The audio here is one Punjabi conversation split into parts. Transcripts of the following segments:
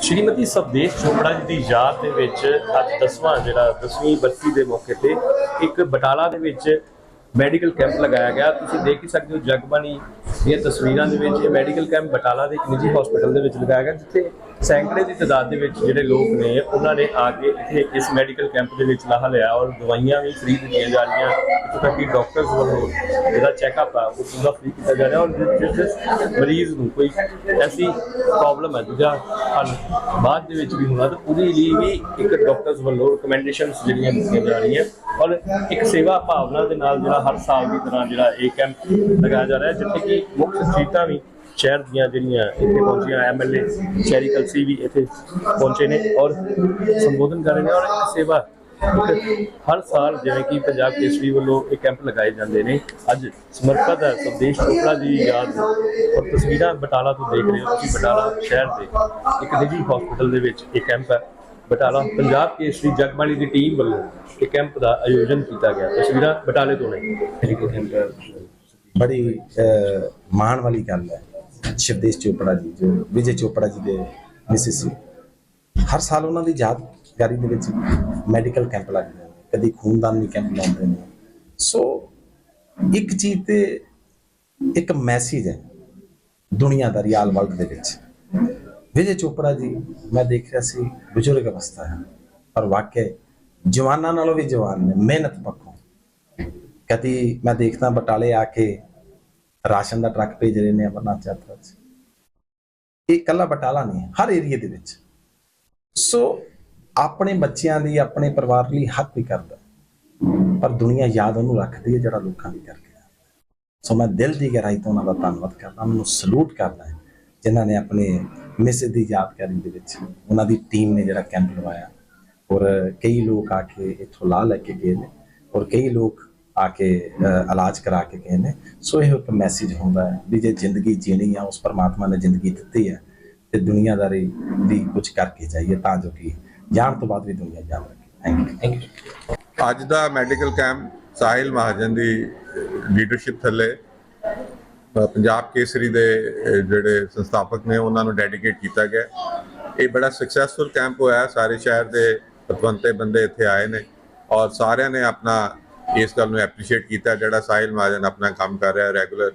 ਸ਼੍ਰੀਮਤੀ ਸਵਦੇਸ਼ ਚੋਪੜਾ ਜੀ ਦੀ ਯਾਦ ਦੇ ਵਿੱਚ ਅੱਜ ਦਸਵਾਂ ਜਿਹੜਾ 10ਵੀਂ ਬਰਸੀ ਦੇ ਮੌਕੇ ਤੇ ਇੱਕ ਬਟਾਲਾ ਦੇ ਵਿੱਚ ਮੈਡੀਕਲ ਕੈਂਪ ਲਗਾਇਆ ਗਿਆ। ਤੁਸੀਂ ਦੇਖ ਹੀ ਸਕਦੇ ਹੋ ਜਗਬਾਣੀ ਦੀਆਂ ਤਸਵੀਰਾਂ ਦੇ ਵਿੱਚ ਇਹ ਮੈਡੀਕਲ ਕੈਂਪ ਬਟਾਲਾ ਦੇ ਇੱਕ ਨਿੱਜੀ ਹਸਪੀਟਲ ਦੇ ਵਿੱਚ ਲਗਾਇਆ ਗਿਆ, ਜਿੱਥੇ ਸੈਂਕੜੇ ਦੀ ਤਾਦਾਦ ਦੇ ਵਿੱਚ ਜਿਹੜੇ ਲੋਕ ਨੇ, ਉਹਨਾਂ ਨੇ ਆ ਕੇ ਇੱਥੇ ਇਸ ਮੈਡੀਕਲ ਕੈਂਪ ਦੇ ਵਿੱਚ ਲਾਹਾ ਲਿਆ ਔਰ ਦਵਾਈਆਂ ਵੀ ਫ੍ਰੀ ਦਿੱਤੀਆਂ ਜਾ ਰਹੀਆਂ। ਇੱਥੋਂ ਤੱਕ ਕਿ ਡਾਕਟਰਸ ਵੱਲੋਂ ਜਿਹੜਾ ਚੈੱਕਅਪ ਆ, ਉਹ ਪੂਰਾ ਫ੍ਰੀ ਕੀਤਾ ਜਾ ਰਿਹਾ ਔਰ ਜਿਸ ਜਿਸ ਮਰੀਜ਼ ਨੂੰ ਕੋਈ ਐਸੀ ਪ੍ਰੋਬਲਮ ਹੈ ਜਿਹਦਾ ਹੱਲ ਬਾਅਦ ਦੇ ਵਿੱਚ ਵੀ ਹੋਣਾ, ਤਾਂ ਉਹਦੇ ਲਈ ਵੀ ਇੱਕ ਡਾਕਟਰਸ ਵੱਲੋਂ ਰეკਮੈਂਡੇਸ਼ਨਸ ਜਿਹੜੀਆਂ ਦਿੱਤੀਆਂ ਜਾ ਰਹੀਆਂ ਔਰ ਇੱਕ ਸੇਵਾ ਭਾਵਨਾ ਦੇ ਨਾਲ ਜਿਹੜਾ ਹਰ ਸਾਲ ਦੀ ਤਰ੍ਹਾਂ ਜਿਹੜਾ ਇਹ ਕੈਂਪ ਲਗਾਇਆ ਜਾ ਰਿਹਾ, ਜਿੱਥੇ ਕਿ ਮੁੱਖ ਸ਼ਖਸੀਅਤਾਂ ਵੀ ਸ਼ਹਿਰ ਦੀਆਂ ਜਿਹੜੀਆਂ ਇੱਥੇ ਪਹੁੰਚੀਆਂ ਐਮਐਲਏ ਸ਼ਹਿਰੀ ਕਲਸੀ ਵੀ ਇੱਥੇ ਪਹੁੰਚੇ ਨੇ ਔਰ ਸੰਬੋਧਨ ਕਰ ਰਹੇ ਨੇ ਔਰ ਇਹ ਸੇਵਾ ਹਰ ਸਾਲ ਜਿਵੇਂ ਕਿ ਪੰਜਾਬ ਕੇਸਰੀ ਵੱਲੋਂ ਇਹ ਕੈਂਪ ਲਗਾਏ ਜਾਂਦੇ ਨੇ। ਅੱਜ ਸਮਰਪਿਤ ਹੈ ਸੰਦੇਸ਼ ਚੋਪੜਾ ਜੀ ਦੀ ਯਾਦ ਨੂੰ ਔਰ ਤਸਵੀਰਾਂ ਬਟਾਲਾ ਤੋਂ ਦੇਖ ਰਹੇ ਹੋ ਤੁਸੀਂ, ਬਟਾਲਾ ਸ਼ਹਿਰ ਦੇ ਇੱਕ ਨਿੱਜੀ ਹਸਪੀਟਲ ਦੇ ਵਿੱਚ ਇਹ ਕੈਂਪ ਹੈ। ਬਟਾਲਾ ਪੰਜਾਬ ਕੇਸਰੀ ਜਗਬਾਣੀ ਦੀ ਟੀਮ ਵੱਲੋਂ ਇਹ ਕੈਂਪ ਦਾ ਆਯੋਜਨ ਕੀਤਾ ਗਿਆ। ਤਸਵੀਰਾਂ ਬਟਾਲੇ ਤੋਂ ਨੇ। ਬੜੀ ਮਾਣ ਵਾਲੀ ਗੱਲ ਹੈ। ਸ਼ਿਵਦੇਸ਼ ਚੋਪੜਾ ਜੀ, ਜੋ ਵਿਜੇ ਚੋਪੜਾ ਜੀ ਦੇ ਮਿਸਿਸ ਸੀ। ਹਰ ਸਾਲ ਉਹਨਾਂ ਦੀ ਯਾਦਗਾਰੀ ਦੇ ਵਿੱਚ ਮੈਡੀਕਲ ਕੈਂਪ ਲੱਗਦੇ ਨੇ। ਕਦੀ ਖੂਨਦਾਨੀ ਕੈਂਪ ਲਾਉਂਦੇ ਨੇ। ਸੋ, ਇੱਕ ਚੀਜ਼ ਤੇ ਇੱਕ ਮੈਸੇਜ ਹੈ ਦੁਨੀਆਦਾਰੀ ਰਿਆਲ ਵਰਲਡ ਦੇ ਵਿੱਚ। ਵਿਜੇ ਚੋਪੜਾ ਜੀ, ਮੈਂ ਦੇਖ ਰਿਹਾ ਸੀ, ਬਜ਼ੁਰਗ ਅਵਸਥਾ ਹੈ। ਪਰ ਵਾਕਿਆ ਜਵਾਨਾਂ ਨਾਲੋਂ ਵੀ ਜਵਾਨ ਨੇ, ਮਿਹਨਤ ਪੱਖੋਂ। ਕਦੀ ਮੈਂ ਦੇਖਦਾ ਬਟਾਲੇ ਆ ਕੇ ਰਾਸ਼ਨ ਦਾ ਟਰੱਕ ਭੇਜ ਰਹੇ ਨੇ ਅਮਰਨਾਥ ਯਾਤਰਾ 'ਚ। ਇਹ ਇਕੱਲਾ ਬਟਾਲਾ ਨਹੀਂ ਹਰ ਏਰੀਆ ਦੇ ਵਿੱਚ। ਸੋ ਆਪਣੇ ਬੱਚਿਆਂ ਦੀ, ਆਪਣੇ ਪਰਿਵਾਰ ਲਈ ਹੱਕ ਵੀ ਕਰਦਾ। ਪਰ ਦੁਨੀਆ ਯਾਦ ਉਹਨੂੰ ਰੱਖਦੀ ਹੈ ਜਿਹੜਾ ਲੋਕਾਂ ਦੀ ਕਰਕੇ ਜਾਂਦਾ। ਸੋ ਮੈਂ ਦਿਲ ਦੀ ਗਹਿਰਾਈ ਤੋਂ ਉਹਨਾਂ ਦਾ ਧੰਨਵਾਦ ਕਰਦਾ। ਉਹਨਾਂ ਨੂੰ ਸਲੂਟ ਕਰਦਾ ਹੈ ਜਿਨ੍ਹਾਂ ਨੇ ਆਪਣੇ ਮਿਸ ਦੀ ਯਾਦਗਾਰੀ ਦੇ ਵਿੱਚ ਉਹਨਾਂ ਦੀ ਟੀਮ ਨੇ ਜਿਹੜਾ ਕੈਂਪ ਲਵਾਇਆ। ਔਰ ਕਈ ਲੋਕ ਆ ਕੇ ਇੱਥੋਂ ਲਾ ਲੈ ਕੇ ਗਏ ਨੇ। ਔਰ ਕਈ ਲੋਕ ਆ ਕੇ ਇਲਾਜ ਕਰਾ ਕੇ ਗਏ ਨੇ। ਸੋ ਇਹ ਇੱਕ ਮੈਸੇਜ ਹੁੰਦਾ ਹੈ ਵੀ ਜੇ ਜ਼ਿੰਦਗੀ ਜੀਣੀ ਆ ਉਸ ਪਰਮਾਤਮਾ ਨੇ ਜ਼ਿੰਦਗੀ ਦਿੱਤੀ ਹੈ ਤੇ ਦੁਨੀਆਦਾਰੀ ਦੀ ਕੁਝ ਕਰਕੇ ਜਾਈਏ ਤਾਂ ਜੋ ਕਿ ਜਾਣ ਤੋਂ ਬਾਅਦ ਵੀ ਦੁਨੀਆ ਯਾਦ ਰੱਖੇ ਥੈਂਕ ਯੂ ਥੈਂਕ ਯੂ ਅੱਜ ਦਾ ਮੈਡੀਕਲ ਕੈਂਪ ਸਾਹਿਲ ਮਹਾਜਨ ਦੀ ਲੀਡਰਸ਼ਿਪ ਥੱਲੇ ਪੰਜਾਬ ਕੇਸਰੀ ਦੇ ਜਿਹੜੇ ਸੰਸਥਾਪਕ ਨੇ ਉਹਨਾਂ ਨੂੰ ਡੈਡੀਕੇਟ ਕੀਤਾ ਗਿਆ। ਇਹ ਬੜਾ ਸਕਸੈਸਫੁਲ ਕੈਂਪ ਹੋਇਆ। ਸਾਰੇ ਸ਼ਹਿਰ ਦੇ ਪਤਵੰਤੇ ਬੰਦੇ ਇੱਥੇ ਆਏ ਨੇ ਔਰ ਸਾਰਿਆਂ ਨੇ ਆਪਣਾ ਇਸ ਗੱਲ ਨੂੰ ਐਪਰੀਸ਼ੀਏਟ ਕੀਤਾ, ਜਿਹੜਾ ਸਾਹਿਲ ਮਹਾਜਨ ਆਪਣਾ ਕੰਮ ਕਰ ਰਿਹਾ ਰੈਗੂਲਰ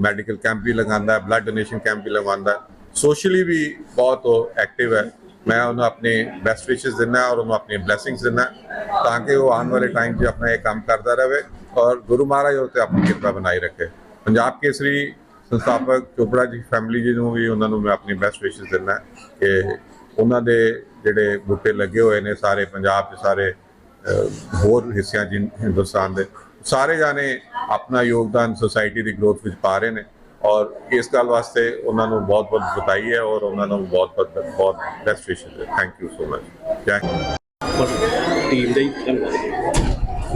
ਮੈਡੀਕਲ ਕੈਂਪ ਵੀ ਲਗਾਉਂਦਾ ਬਲੱਡ ਡੋਨੇਸ਼ਨ ਕੈਂਪ ਵੀ ਲਗਾਉਂਦਾ ਸੋਸ਼ਲੀ ਵੀ ਬਹੁਤ ਉਹ ਐਕਟਿਵ ਹੈ। ਮੈਂ ਉਹਨੂੰ ਆਪਣੇ ਬੈਸਟ ਵਿਸ਼ੇਸ ਦਿੰਦਾ ਔਰ ਉਹਨੂੰ ਆਪਣੀ ਬਲੇਸਿੰਗਸ ਦਿੰਦਾ ਤਾਂ ਕਿ ਉਹ ਆਉਣ ਵਾਲੇ ਟਾਈਮ 'ਚ ਆਪਣਾ ਇਹ ਕੰਮ ਕਰਦਾ ਰਹੇ ਔਰ ਗੁਰੂ ਮਹਾਰਾਜ ਉਹ ਤੇ ਆਪਣੀ ਕਿਰਪਾ ਬਣਾਈ ਰੱਖੇ। ਪੰਜਾਬ ਕੇਸਰੀ ਸੰਸਥਾਪਕ ਚੋਪੜਾ ਜੀ ਫੈਮਿਲੀ ਜੀ ਨੂੰ ਵੀ ਉਹਨਾਂ ਨੂੰ ਮੈਂ ਆਪਣੀ ਬੈਸਟ ਵਿਸ਼ੇਸ ਦਿੰਦਾ ਕਿ ਉਹਨਾਂ ਦੇ ਜਿਹੜੇ ਬੂਟੇ ਲੱਗੇ ਹੋਏ ਨੇ ਸਾਰੇ ਪੰਜਾਬ 'ਚ ਸਾਰੇ ਹੋਰ ਹਿੱਸਿਆਂ 'ਚ ਹਿੰਦੁਸਤਾਨ ਦੇ ਸਾਰੇ ਜਾਣੇ ਆਪਣਾ ਯੋਗਦਾਨ ਸੋਸਾਇਟੀ ਦੀ ਗਰੋਥ ਵਿੱਚ ਪਾ ਰਹੇ ਨੇ ਔਰ ਇਸ ਗੱਲ ਵਾਸਤੇ ਉਹਨਾਂ ਨੂੰ ਬਹੁਤ ਬਹੁਤ ਬਤਾਈ ਹੈ ਔਰ ਉਹਨਾਂ ਨੂੰ ਬਹੁਤ ਬਹੁਤ ਬਹੁਤ ਬੈਸਟ ਵਿਸ਼ੇਸ ਹੈ। ਥੈਂਕ ਯੂ ਸੋ ਮਚ ਜੈ। ਟੀਮ ਦਾ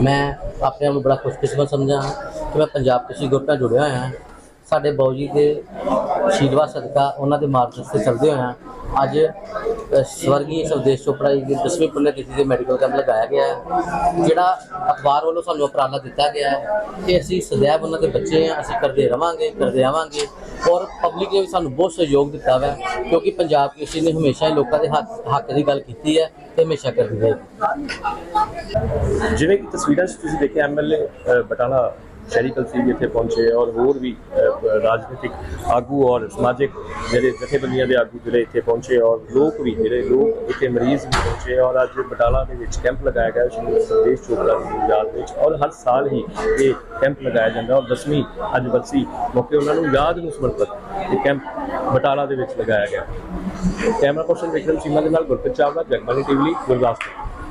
ਮੈਂ ਆਪਣੇ ਆਪ ਨੂੰ ਬੜਾ ਖੁਸ਼ਕਿਸਮਤ ਸਮਝਾਂ ਕਿ ਮੈਂ ਪੰਜਾਬ ਕ੍ਰਿਸ਼ੀ ਗਰੁੱਪ ਨਾਲ ਜੁੜਿਆ ਹੋਇਆ ਹਾਂ। ਸਾਡੇ ਬੌਜੀ ਦੇ ਆਸ਼ੀਰਵਾਦ ਸਦਕਾ ਉਹਨਾਂ ਦੇ ਮਾਰਗਦਰਸ਼ਨ ਤੇ ਚੱਲਦੇ ਹੋਏ ਹਾਂ। ਅੱਜ ਸਵਰਗੀ ਸਵਦੇਸ਼ ਚੋਪੜਾ ਜੀ ਦੀ 10ਵੀਂ ਪੁੰਨ ਤਿਥੀ ਦੇ ਮੈਡੀਕਲ ਕੈਂਪ ਲਗਾਇਆ ਗਿਆ ਹੈ, ਜਿਹੜਾ ਅਖਬਾਰ ਵੱਲੋਂ ਸਾਨੂੰ ਉਪਰਾਲਾ ਦਿੱਤਾ ਗਿਆ ਹੈ ਕਿ ਅਸੀਂ ਸदैव ਉਹਨਾਂ ਦੇ ਬੱਚੇ ਹਾਂ, ਅਸੀਂ ਕਰਦੇ ਰਵਾਂਗੇ, ਕਰਦੇ ਆਵਾਂਗੇ ਔਰ ਪਬਲਿਕ ਨੇ ਵੀ ਸਾਨੂੰ ਬਹੁਤ ਸਹਿਯੋਗ ਦਿੱਤਾ ਹੈ ਕਿਉਂਕਿ ਪੰਜਾਬ ਕ੍ਰਿਸ਼ੀ ਨੇ ਹਮੇਸ਼ਾ ਹੀ ਲੋਕਾਂ ਦੇ ਹੱਕ ਹੱਕ ਦੀ ਗੱਲ ਕੀਤੀ ਹੈ ਤੇ ਹਮੇਸ਼ਾ ਕਰਦੀ ਰਹੇਗੀ ਜਿਵੇਂ ਕਿ ਤਸਵੀਰਾਂ 'ਚ ਤੁਸੀਂ ਦੇਖਿਆ ਐਮਐਲਏ ਬਟਾਲਾ ਸ਼ਹਿਰੀ ਕਲਸੀ ਵੀ ਇੱਥੇ ਪਹੁੰਚੇ ਔਰ ਹੋਰ ਵੀ ਰਾਜਨੀਤਿਕ ਆਗੂ ਔਰ ਸਮਾਜਿਕ ਜਿਹੜੇ ਜਥੇਬੰਦੀਆਂ ਦੇ ਆਗੂ ਜਿਹੜੇ ਇੱਥੇ ਪਹੁੰਚੇ ਔਰ ਲੋਕ ਵੀ, ਜਿਹੜੇ ਲੋਕ ਇੱਥੇ ਮਰੀਜ਼ ਵੀ ਪਹੁੰਚੇ ਔਰ ਅੱਜ ਬਟਾਲਾ ਦੇ ਵਿੱਚ ਕੈਂਪ ਲਗਾਇਆ ਗਿਆ ਸ਼੍ਰੀ ਸੰਦੇਸ਼ ਚੋਪੜਾ ਜੀ ਦੀ ਯਾਦ ਵਿੱਚ ਔਰ ਹਰ ਸਾਲ ਹੀ ਇਹ ਕੈਂਪ ਲਗਾਇਆ ਜਾਂਦਾ ਔਰ 10ਵੀਂ ਅੱਜ ਬਰਸੀ ਮੌਕੇ ਉਹਨਾਂ ਨੂੰ ਯਾਦ ਨੂੰ ਸਮਰਪਿਤ ਇਹ ਕੈਂਪ ਬਟਾਲਾ ਦੇ ਵਿੱਚ ਲਗਾਇਆ ਗਿਆ ਕੈਮਰਾ ਪਰਸਨ ਵਿਕਰਮ ਚੀਮਾ ਦੇ ਨਾਲ ਗੁਰਪ੍ਰੀਤ ਚਾਵਲਾ ਜਗਬਾਨੀ ਟੀਵੀ ਲਈ, ਗੁਰਦਾਸਪੁਰ।